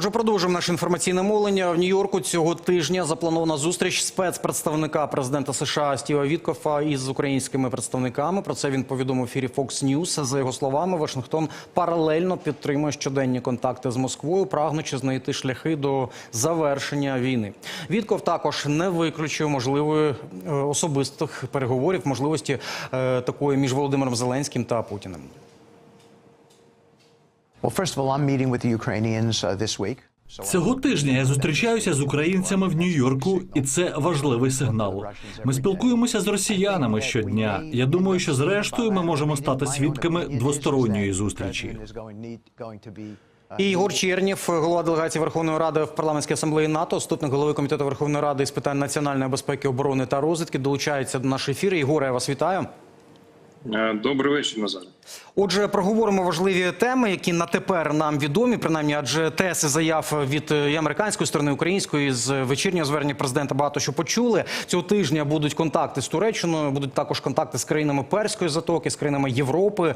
Отже, продовжуємо наше інформаційне мовлення. В Нью-Йорку цього тижня запланована зустріч спецпредставника президента США Стіва Віткофа із українськими представниками. Про це він повідомив ефірі Fox News. За його словами, Вашингтон паралельно підтримує щоденні контакти з Москвою, прагнучи знайти шляхи до завершення війни. Вітков також не виключив можливої е, особистих переговорів, можливості е, такої між Володимиром Зеленським та Путіним. Цього тижня я зустрічаюся з українцями в Нью-Йорку, і це важливий сигнал. Ми спілкуємося з росіянами щодня. Я думаю, що зрештою ми можемо стати свідками двосторонньої зустрічі. І Ігор Чернєв, голова делегації Верховної Ради в парламентській асамблеї НАТО, заступник голови комітету Верховної Ради з питань національної безпеки, оборони та розвідки, долучається до нашої ефіри. Ігоре, я вас вітаю. Е, Добрий вечір, Назар. Отже, проговоримо важливі теми, які на тепер нам відомі, принаймні, адже тес заяв від е, і американської сторони, української з вечірнього звернення президента багато що почули. Цього тижня будуть контакти з Туреччиною, будуть також контакти з країнами Перської затоки, з країнами Європи,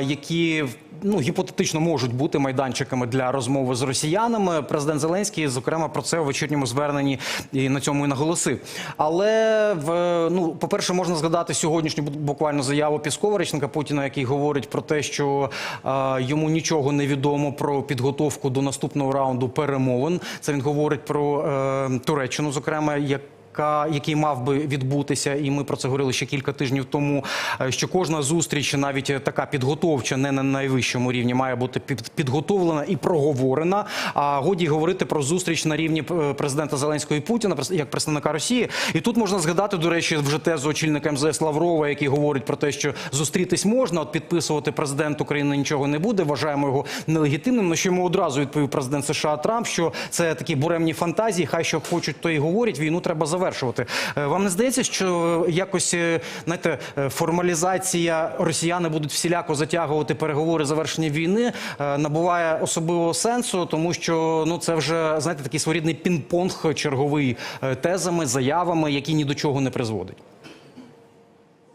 які ну гіпотетично можуть бути майданчиками для розмови з росіянами. Президент Зеленський, зокрема, про це у вечірньому зверненні і на цьому і наголосив. Але в ну, по перше, можна згадати сьогоднішню бу- буквально заяву Піскова, речника Путіна, який говорить про те, що а, йому нічого не відомо про підготовку до наступного раунду перемовин. Це він говорить про е, Туреччину, зокрема, як. Яка- Який мав би відбутися, і ми про це говорили ще кілька тижнів тому. е, Що кожна зустріч, навіть така підготовча, не на найвищому рівні, має бути під- підготовлена і проговорена. А годі говорити про зустріч на рівні е, президента Зеленського і Путіна, як представника Росії. І тут можна згадати, до речі, вже тезу очільника МЗС Лаврова, який говорить про те, що зустрітись можна, от підписувати президент України нічого не буде. Вважаємо його нелегітимним. На що йому одразу відповів президент США Трамп, що це такі буремні фантазії. Хай що хочуть, то і говорять. Війну треба завершувати. Е, Вам не здається, що якось е, знаєте, е, формалізація росіяни будуть всіляко затягувати переговори завершення війни е, набуває особливого сенсу, тому що ну це вже знаєте такий своєрідний пінг-понг черговий е, тезами, заявами, які ні до чого не призводить.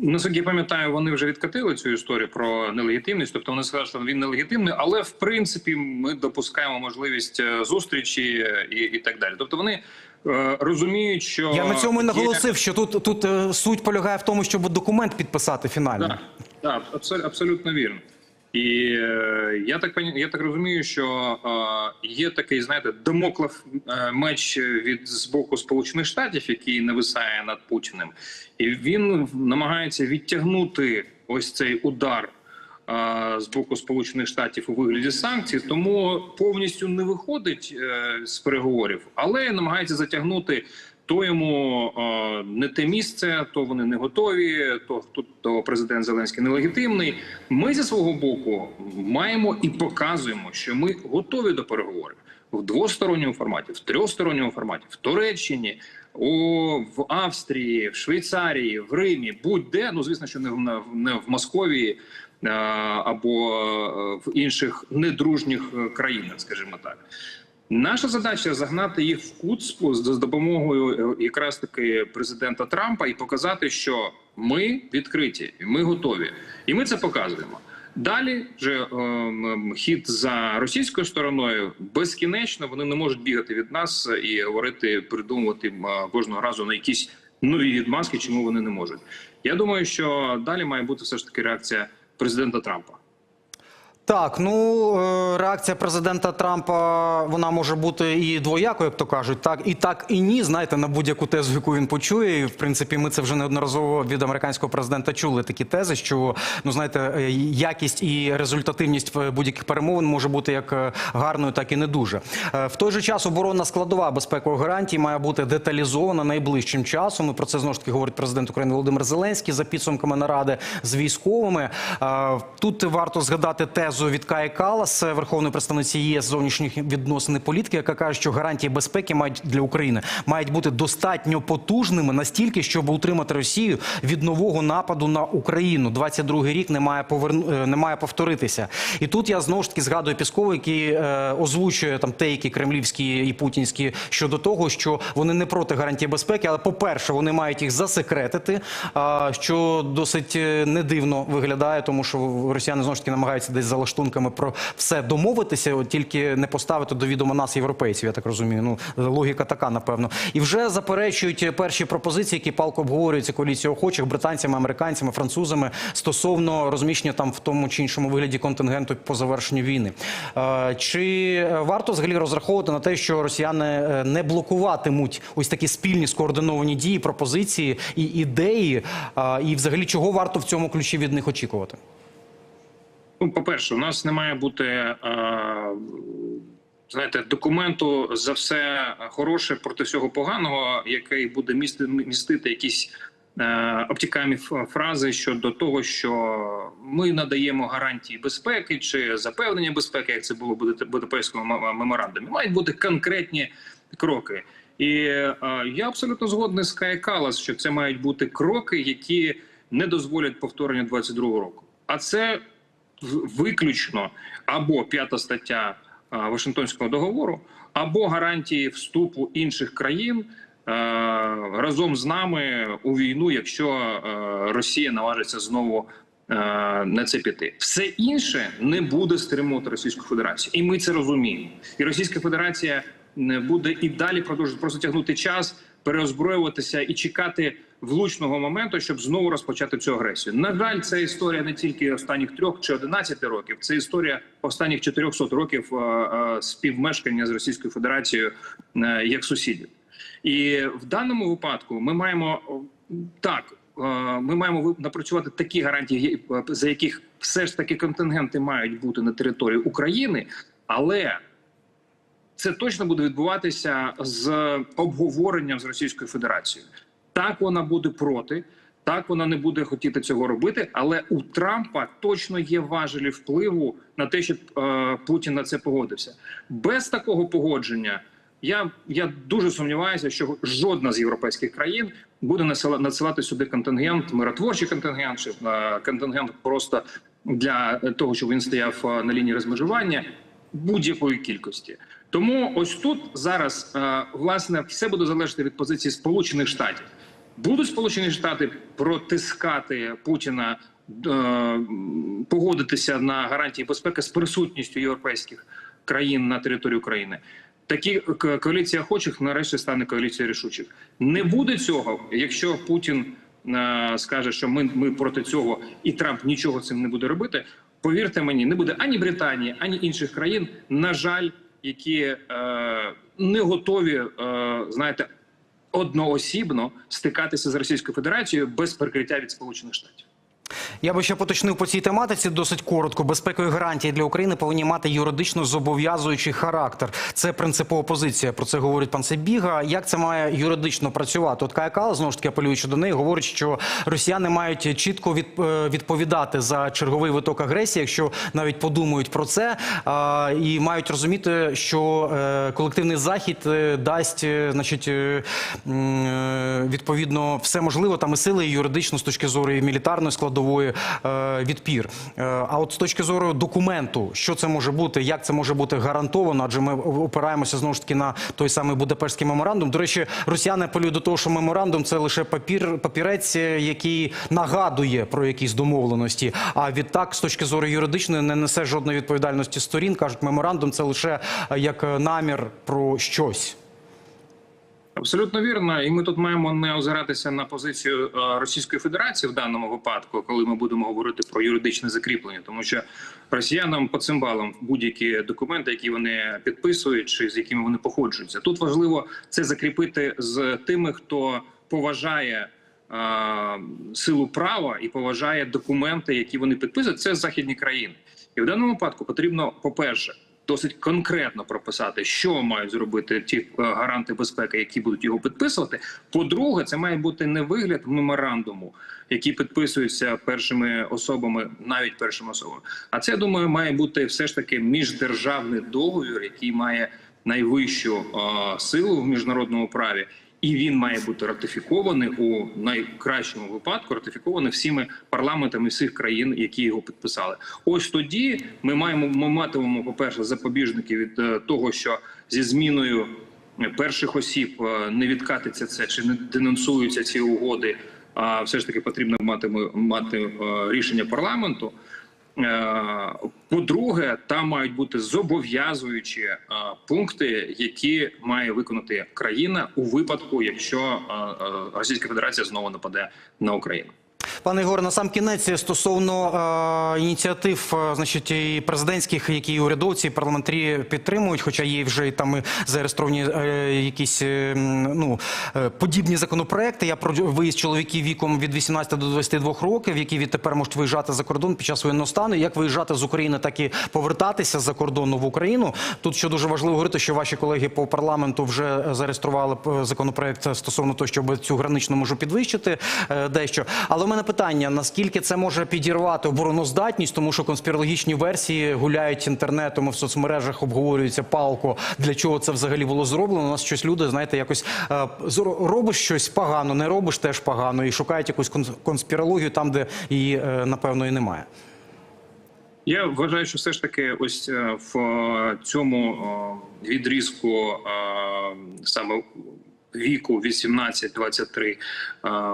Наскільки я пам'ятаю, вони вже відкатили цю історію про нелегітимність. Тобто вони сказали, що він нелегітимний, але в принципі ми допускаємо можливість е, зустрічі е, і, і так далі. Тобто вони е, розуміють, що Я на цьому і є- наголосив, що тут тут е, суть полягає в тому, щоб документ підписати фінально. Так, так, абсолютно, абсолютно вірно. І е, я так я так розумію, що е, є такий, знаєте, домоклов е, меч від з боку Сполучених Штатів, який нависає над Путіним, і він намагається відтягнути ось цей удар е, з боку Сполучених Штатів у вигляді санкцій, тому повністю не виходить е, з переговорів, але намагається затягнути. То йому не те місце, то вони не готові. То тут то президент Зеленський нелегітимний. Ми зі свого боку маємо і показуємо, що ми готові до переговорів в двосторонньому форматі, в трьохсторонньому форматі, в Туреччині, у в Австрії, в Швейцарії, в Римі, будь-де. Ну звісно, що не в не в Московії або е, в інших недружніх е, країнах, скажімо так. Наша задача загнати їх в кут з допомогою е, якраз таки президента Трампа і показати, що ми відкриті, ми готові, і ми це показуємо. Далі вже ем, хід за російською стороною безкінечно вони не можуть бігати від нас і говорити, придумувати кожного разу на якісь нові відмазки, чому вони не можуть. Я думаю, що далі має бути все ж таки реакція президента Трампа. Так, ну е, реакція президента Трампа вона може бути і двоякою, як то кажуть, так і так, і ні. Знаєте, на будь-яку тезу, яку він почує. І в принципі, ми це вже неодноразово від американського президента чули такі тези, що ну знаєте, е, якість і результативність в будь-яких перемовин може бути як е, гарною, так і не дуже. Е, В той же час оборонна складова безпекових гарантій має бути деталізована найближчим часом. І про це знову ж таки говорить президент України Володимир Зеленський за підсумками наради з військовими. Е, Тут варто згадати тезу від Каї Калас, верховної представниці ЄС зовнішніх відносин і політики, яка каже, що гарантії безпеки мають для України мають бути достатньо потужними настільки, щоб утримати Росію від нового нападу на Україну. 22-й рік не має поверну е, не має повторитися. І тут я знову ж таки згадую Піскову, який е, озвучує там тейки кремлівські і путінські щодо того, що вони не проти гарантії безпеки, але по-перше, вони мають їх засекретити, а, що досить е, не дивно виглядає, тому що росіяни знову ж таки намагаються десь залишити лаштунками про все домовитися, тільки не поставити до відома нас, європейців. Я так розумію. Ну логіка така, напевно. І вже заперечують перші пропозиції, які палко обговорюються коаліцією охочих британцями, американцями, французами стосовно розміщення там в тому чи іншому вигляді контингенту по завершенню війни. Е, Чи варто взагалі розраховувати на те, що росіяни е, не блокуватимуть ось такі спільні скоординовані дії, пропозиції і ідеї? Е, І взагалі чого варто в цьому ключі від них очікувати? Ну, по-перше, у нас не має бути е, знаєте, документу за все хороше проти всього поганого, який буде місти, містити якісь е, обтікамі фрази щодо того, що ми надаємо гарантії безпеки чи запевнення безпеки, як це було в Будапе- Будапештському меморандумі. Мають бути конкретні кроки. І е, я абсолютно згодний з Кая Калас, що це мають бути кроки, які не дозволять повторення 22-го року. А це виключно або п'ята стаття Вашингтонського договору, або гарантії вступу інших країн е, разом з нами у війну, якщо е, Росія наважиться знову. е, На це піти все інше не буде стримувати Російську Федерацію, і ми це розуміємо. І Російська Федерація буде і далі продовжувати просто тягнути час, переозброюватися і чекати влучного моменту, щоб знову розпочати цю агресію. На жаль, це історія не тільки останніх трьох чи одинадцяти років, це історія останніх 400 років е, е, співмешкання з Російською Федерацією е, як сусідів. І в даному випадку ми маємо так. Ми маємо напрацювати такі гарантії, за яких все ж таки контингенти мають бути на території України, але це точно буде відбуватися з обговоренням з Російською Федерацією. Так вона буде проти, так вона не буде хотіти цього робити. Але у Трампа точно є важелі впливу на те, щоб е, Путін на це погодився. Без такого погодження. Я, я дуже сумніваюся, що жодна з європейських країн буде надсилати сюди контингент, миротворчий контингент, чи е, контингент просто для того, щоб він стояв е, на лінії розмежування будь-якої кількості. Тому ось тут зараз е, власне все буде залежати від позиції Сполучених Штатів. Будуть Сполучені Штати протискати Путіна, е, погодитися на гарантії безпеки з присутністю європейських країн на території України. Такі коаліція охочих нарешті стане коаліцією рішучих. Не буде цього, якщо Путін е, скаже, що ми, ми проти цього, і Трамп нічого цим не буде робити. Повірте мені, не буде ані Британії, ані інших країн, на жаль, які е, не готові, е, знаєте, одноосібно стикатися з Російською Федерацією без прикриття від Сполучених Штатів. Я би ще поточнив по цій тематиці досить коротко. Безпекові гарантії для України повинні мати юридично зобов'язуючий характер. Це принципова позиція. Про це говорить пан Себіга. Як це має юридично працювати? От Кая знову ж таки апелюючи до неї, говорить, що росіяни мають чітко е, відповідати за черговий виток агресії, якщо навіть подумають про це, і мають розуміти, що е, колективний захід е, дасть, е, значить, е, е, відповідно все можливо там і сили, і юридично з точки зору і мілітарної складової е, відпір. Е, А от з точки зору документу, що це може бути, як це може бути гарантовано, адже ми опираємося знову ж таки на той самий Будапештський меморандум. До речі, росіяни апелюють до того, що меморандум це лише папір, папірець, е, який нагадує про якісь домовленості. А відтак, з точки зору юридичної, не несе жодної відповідальності сторін. кажуть, меморандум це лише як намір про щось. Абсолютно вірно, і ми тут маємо не озиратися на позицію е, Російської Федерації в даному випадку, коли ми будемо говорити про юридичне закріплення, тому що росіянам по цим балам будь-які документи, які вони підписують, чи з якими вони походжуються. Тут важливо це закріпити з тими, хто поважає. е, Силу права і поважає документи, які вони підписують, це західні країни, і в даному випадку потрібно, по перше, досить конкретно прописати, що мають зробити ті е, гаранти безпеки, які будуть його підписувати. По-друге, це має бути не вигляд меморандуму, який підписується першими особами, навіть першими особами. А це думаю, має бути все ж таки міждержавний договір, який має найвищу е, силу в міжнародному праві. І він має бути ратифікований у найкращому випадку, ратифікований всіми парламентами всіх країн, які його підписали. Ось тоді ми маємо ми матимемо, по перше, запобіжники від е, того, що зі зміною перших осіб е, не відкатиться це чи не денонсуються ці угоди. А все ж таки потрібно мати мати е, рішення парламенту. Е, По-друге, там мають бути зобов'язуючі е, пункти, які має виконати країна у випадку, якщо е, Російська Федерація знову нападе на Україну. Пане Ігоре, на сам кінець стосовно е, ініціатив, е, значить, і президентських, які урядовці, і парламентарі підтримують, хоча є вже і там зареєстровані е, якісь е, ну, е, подібні законопроекти. Я про виїзд чоловіків віком від 18 до 22 років, які відтепер можуть виїжджати за кордон під час воєнного стану. Як виїжджати з України, так і повертатися за кордону в Україну. Тут що дуже важливо говорити, що ваші колеги по парламенту вже зареєстрували е, законопроект стосовно того, щоб цю граничну можу підвищити е, дещо. Але у мене питання: наскільки це може підірвати обороноздатність, тому що конспірологічні версії гуляють інтернетом і в соцмережах, обговорюються палко. Для чого це взагалі було зроблено? У нас щось люди, знаєте, якось е, робиш щось погано, не робиш теж погано, і шукають якусь кон- конспірологію там, де її е, напевно і немає. Я вважаю, що все ж таки, ось е, в цьому відрізку саме віку 18-23 е,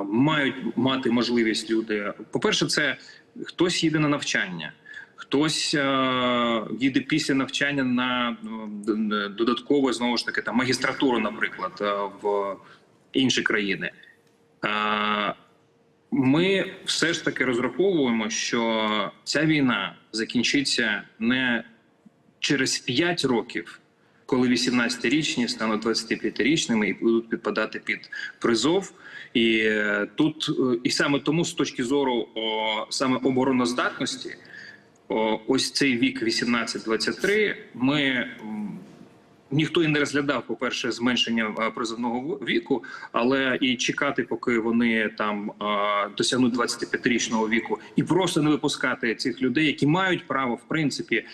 мають мати можливість люди. По-перше, це хтось їде на навчання. Хтось їде після навчання на е, додатково знову ж таки там магістратуру, наприклад, в інші країни. Ми все ж таки розраховуємо, що ця війна закінчиться не через 5 років, коли 18-річні стануть 25-річними і будуть підпадати під призов. І е, тут е, і саме тому, з точки зору о, саме обороноздатності, о, ось цей вік 18-23, ми ніхто і не розглядав, по-перше, зменшення е, призовного віку, але і чекати, поки вони там досягнуть 25-річного віку, і просто не випускати цих людей, які мають право, в принципі,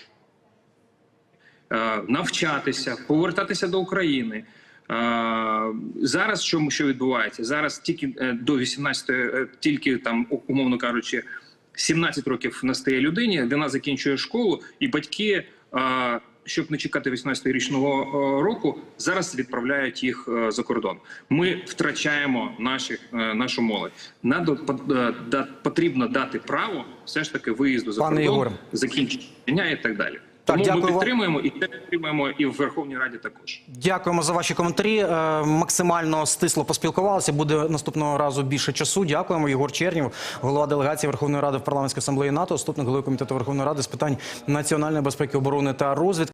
навчатися, повертатися до України. Е, Зараз що, що відбувається? Зараз тільки е, до 18, е, тільки там умовно кажучи, 17 років настає людині, вона закінчує школу, і батьки, е, щоб не чекати 18-річного е, року, зараз відправляють їх е, за кордон. Ми втрачаємо наших, е, нашу молодь. Надо е, потрібно дати право все ж таки виїзду за Пане кордон, закінчення і так далі. Так, Тому дякую ми підтримуємо і це підтримуємо і в Верховній Раді також. Дякуємо за ваші коментарі. Е, Максимально стисло поспілкувалися. Буде наступного разу більше часу. Дякуємо. Єгор Чернів, голова делегації Верховної Ради в парламентській асамблеї НАТО, заступник голови комітету Верховної Ради з питань національної безпеки, оборони та розвідки.